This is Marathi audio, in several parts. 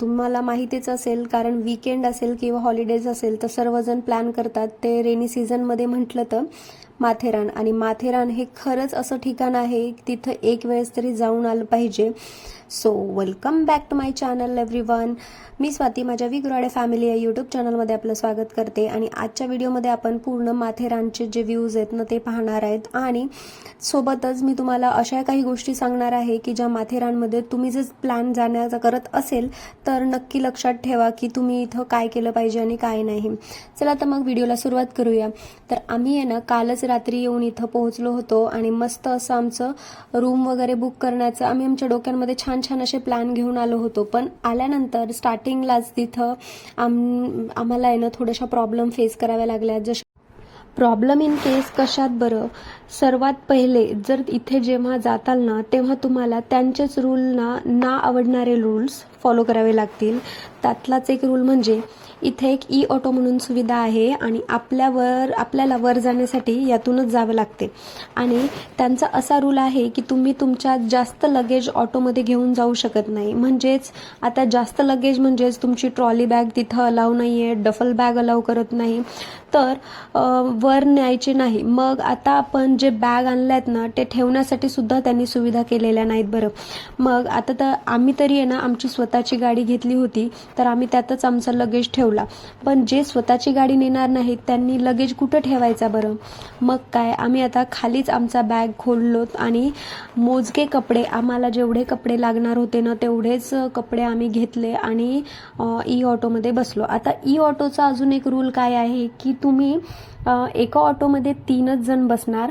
तुम्हाला माहितीच असेल कारण वीकेंड असेल किंवा हॉलिडेज असेल तर सर्वजण प्लॅन करतात. ते रेनी सीझनमध्ये म्हटलं तर माथेरान. आणि माथेरान हे खरंच असं ठिकाण आहे तिथं एक वेळेस तरी जाऊन आलं पाहिजे. So welcome back to my channel everyone मी स्वाती माझ्या विगुराडे फॅमिली या यूट्यूब चॅनलमध्ये आपलं स्वागत करते. आणि आजच्या व्हिडिओमध्ये आपण पूर्ण माथेरानचे जे व्ह्यूज आहेत ना ते पाहणार आहेत. आणि सोबतच मी तुम्हाला अशा काही गोष्टी सांगणार आहे की ज्या माथेरानमध्ये तुम्ही जर प्लॅन जाण्याचा करत असेल तर नक्की लक्षात ठेवा की तुम्ही इथं काय केलं पाहिजे आणि काय नाही. चला तर मग व्हिडिओला सुरुवात करूया. तर आम्ही आहे ना कालच रात्री येऊन इथं पोहोचलो होतो आणि मस्त असं आमचं रूम वगैरे बुक करण्याचं आम्ही आमच्या डोक्यांमध्ये छान छान असे प्लॅन घेऊन आलो होतो. पण आल्यानंतर स्टार्टिंगलाच तिथं आम आम्हाला आहे ना थोड्याशा प्रॉब्लेम फेस कराव्या लागल्या. जशा प्रॉब्लेम इन केस कशात बरं? सर्वात पहिले जर इथे जेव्हा जाताल ना तेव्हा तुम्हाला त्यांचेच रूलना ना आवडणारे रूल्स फॉलो करावे लागतील. त्यातलाच एक रूल म्हणजे इथे एक ई ऑटो म्हणून सुविधा आहे आणि आपल्यावर आपल्याला वर जाण्यासाठी यातूनच जावं लागते. आणि त्यांचा असा रूल आहे की तुम्ही तुमच्या जास्त लगेज ऑटोमध्ये घेऊन जाऊ शकत नाही. म्हणजेच आता जास्त लगेज म्हणजेच तुमची ट्रॉली बॅग तिथं अलाव नाही आहे डफल बॅग अलाव करत नाही. तर वर न्यायचे नाही. मग आता आपण जे बॅग आणल्यात ना ते ठेवण्यासाठी सुद्धा त्यांनी सुविधा केलेल्या नाहीत बरं. मग आता तर आम्ही तरी आहे ना आमची स्वतःची गाडी घेतली होती तर आम्ही त्यातच आमचा लगेज ठेवला. पण जे स्वतःची गाडी नेणार नाहीत त्यांनी लगेज कुठं ठेवायचा बरं? मग काय आम्ही आता खालीच आमचा बॅग खोललो आणि मोजके कपडे आम्हाला जेवढे कपडे लागणार होते ना तेवढेच कपडे आम्ही घेतले आणि ई ऑटोमध्ये बसलो. आता ई ऑटोचा अजून एक रूल काय आहे की तुम्ही एका ऑटोमध्ये तीनच जण बसणार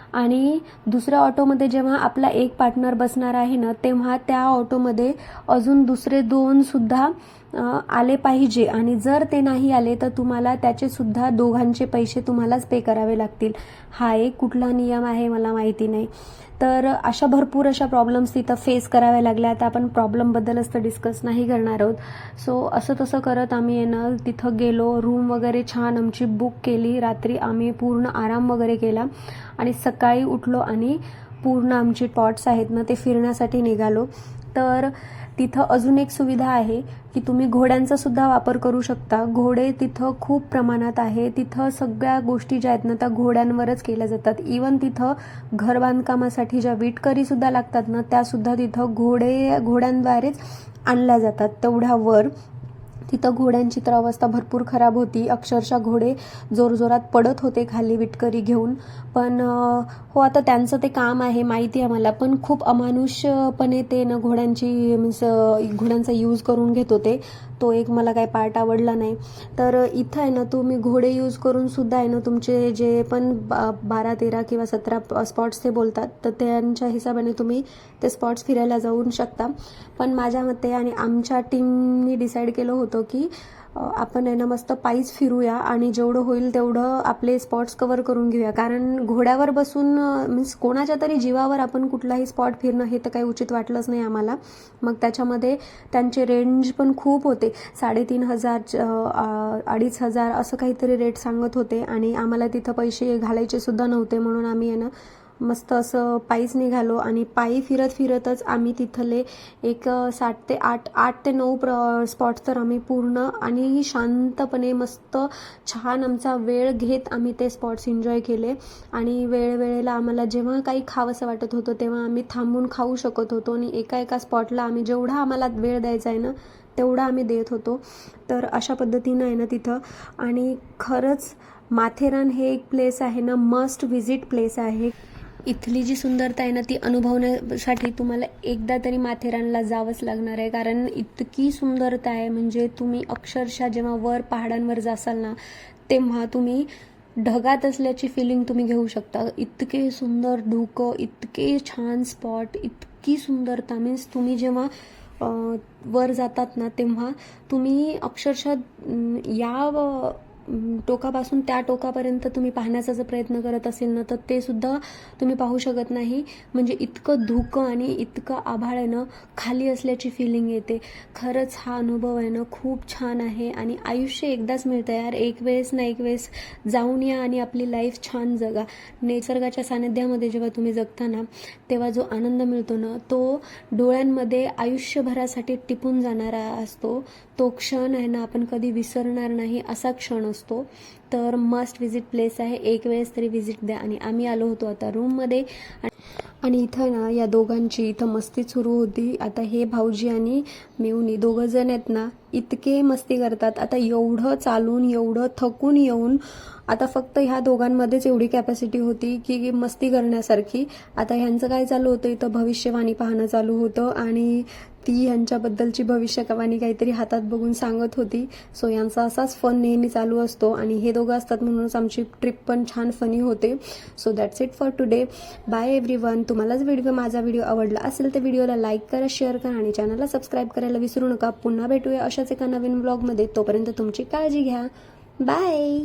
आणि दुसऱ्या ऑटोमध्ये जेव्हा आपला एक पार्टनर बसणार आहे ना तेव्हा त्या ऑटोमध्ये अजून दुसरे दोन सुद्धा आले पाहिजे. आणि जर ते नाही आले तर तुम्हाला त्याचे सुद्धा दोघांचे पैसे तुम्हालाच पे करावे लागतील. हा एक कुठला नियम आहे मला माहिती नाही. तर अशा भरपूर अशा प्रॉब्लेम्स तिथं फेस कराव्या लागल्या. आता आपण प्रॉब्लेमबद्दलच तर डिस्कस नाही करणार आहोत. सो असं तसं करत आम्ही येणं तिथं गेलो. रूम वगैरे छान आमची बुक केली. रात्री आम्ही पूर्ण आराम वगैरे केला. आणि सकाळी उठलो आणि पूर्ण आमची पॉट्स आहेत ना ते फिरण्यासाठी निघालो. तर तिथं अजून एक सुविधा आहे की तुम्ही घोड्यांचा सुद्धा वापर करू शकता. घोडे तिथं खूप प्रमाणात आहे. तिथं सगळ्या गोष्टी ज्या आहेत ना त्या घोड्यांवरच केल्या जातात. इवन तिथं घर बांधकामासाठी ज्या विटकरीसुद्धा लागतात ना त्यासुद्धा तिथं घोडे घोड्यांद्वारेच आणल्या जातात. तेवढ्या वर तिथं घोड्यांची तर अवस्था भरपूर खराब होती. अक्षरशः घोडे जोरजोरात पडत होते खाली विटकरी घेऊन. पण हो आता त्यांचं ते काम आहे माहिती आहे मला. पण खूप अमानुषपणे ते ना घोड्यांची मीन्स घोड्यांचा यूज करून घेत होते. तो एक मला काही पार्ट आवडला नाही. तर इथं आहे ना तुम्ही घोडे यूज करून सुद्धा आहे ना तुमचे जे पण बा- बारा तेरा किंवा सतरा स्पॉट्स ते बोलतात तर त्यांच्या हिशोबाने तुम्ही ते स्पॉट्स फिरायला जाऊ शकता. पण माझ्या मते आणि आमच्या टीमनी डिसाईड केलं होतं की आपण आहे ना मस्त पायीच फिरूया आणि जेवढं होईल तेवढं आपले स्पॉट्स कवर करून घेऊया. कारण घोड्यावर बसून मीन्स कोणाच्या तरी जीवावर आपण कुठलाही स्पॉट फिरणं हे तर काही उचित वाटलंच नाही आम्हाला. मग त्याच्यामध्ये त्यांचे रेंज पण खूप होते. साडेतीन हजार अडीच हजार असं काहीतरी रेट सांगत होते आणि आम्हाला तिथं पैसे घालायचे सुद्धा नव्हते म्हणून आम्ही आहे ना मस्त असं पायीच निघालो आणि पायी फिरत फिरतच आम्ही तिथले एक सात ते आठ आठ ते नऊ प्र स्पॉट्स तर आम्ही पूर्ण आणि शांतपणे मस्त छान आमचा वेळ घेत आम्ही ते स्पॉट्स एन्जॉय केले. आणि वेळेवेळेला आम्हाला जेव्हा काही खावंसं वाटत होतं तेव्हा आम्ही थांबून खाऊ शकत होतो आणि एका एका स्पॉटला आम्ही जेवढा आम्हाला वेळ द्यायचा आहे ना तेवढा आम्ही देत होतो. तर अशा पद्धतीनं आहे ना तिथं. आणि खरंच माथेरान हे एक प्लेस आहे ना मस्ट व्हिजिट प्लेस आहे. इथली जी सुंदरता आहे ना ती अनुभवण्यासाठी तुम्हाला एकदा तरी माथेरानला जावंच लागणार आहे. कारण इतकी सुंदरता आहे. म्हणजे तुम्ही अक्षरशः जेव्हा वर पहाडांवर जासाल ना तेव्हा तुम्ही ढगात असल्याची फिलिंग तुम्ही घेऊ शकता. इतके सुंदर धुकं इतके छान स्पॉट इतकी सुंदरता. मीन्स तुम्ही जेव्हा वर जातात ना तेव्हा तुम्ही अक्षरशः या टोकापासून त्या टोकापर्यंत तुम्ही पाहण्याचा जर प्रयत्न करत असेल ना तर ते सुद्धा तुम्ही पाहू शकत नाही. म्हणजे इतकं धुकं आणि इतकं आभाळ आहे ना खाली असल्याची फिलिंग येते. खरंच हा अनुभव आहे ना खूप छान आहे आणि आयुष्य एकदाच मिळतं यार. एक वेळेस ना एक वेळेस जाऊन या आणि आपली लाईफ छान जगा. निसर्गाच्या सानिध्यामध्ये जेव्हा तुम्ही जगता ना तेव्हा जो आनंद मिळतो ना तो डोळ्यांमध्ये आयुष्यभरासाठी टिपून जाणारा असतो. तो क्षण आहे ना आपण कधी विसरणार नाही असा क्षण असतो. तर मस्ट व्हिजिट प्लेस आहे. एक वेळेस तरी व्हिजिट द्या. आणि आम्ही आलो होतो आता रूममध्ये आणि इथं ना या दोघांची इथं मस्ती सुरू होती. आता हे भाऊजी आणि मेवणी दोघं जण आहेत ना इतके मस्ती करतात. आता एवढं चालून एवढं थकून येऊन आता फक्त ह्या दोघांमध्येच एवढी कॅपॅसिटी होती की मस्ती करण्यासारखी. आता ह्यांचं काय चालू होतं? इथं भविष्यवाणी पाहणं चालू होतं. आणि ती ह्यांच्याबद्दलची भविष्यवाणी काहीतरी हातात बघून सांगत होती. सो यांचा असाच फन नेहमी चालू असतो आणि हे दोघं असतात म्हणूनच आमची ट्रिप पण छान फनी होते. So that's it for today bye everyone तुम्हालाच व्हिडिओ माझा व्हिडिओ आवडला असेल तर व्हिडिओला लाईक करा शेअर करा आणि चॅनलला सबस्क्राईब करायला विसरू नका. पुन्हा भेटूया अशाच एका नवीन ब्लॉगमध्ये तोपर्यंत तुमची काळजी घ्या. बाय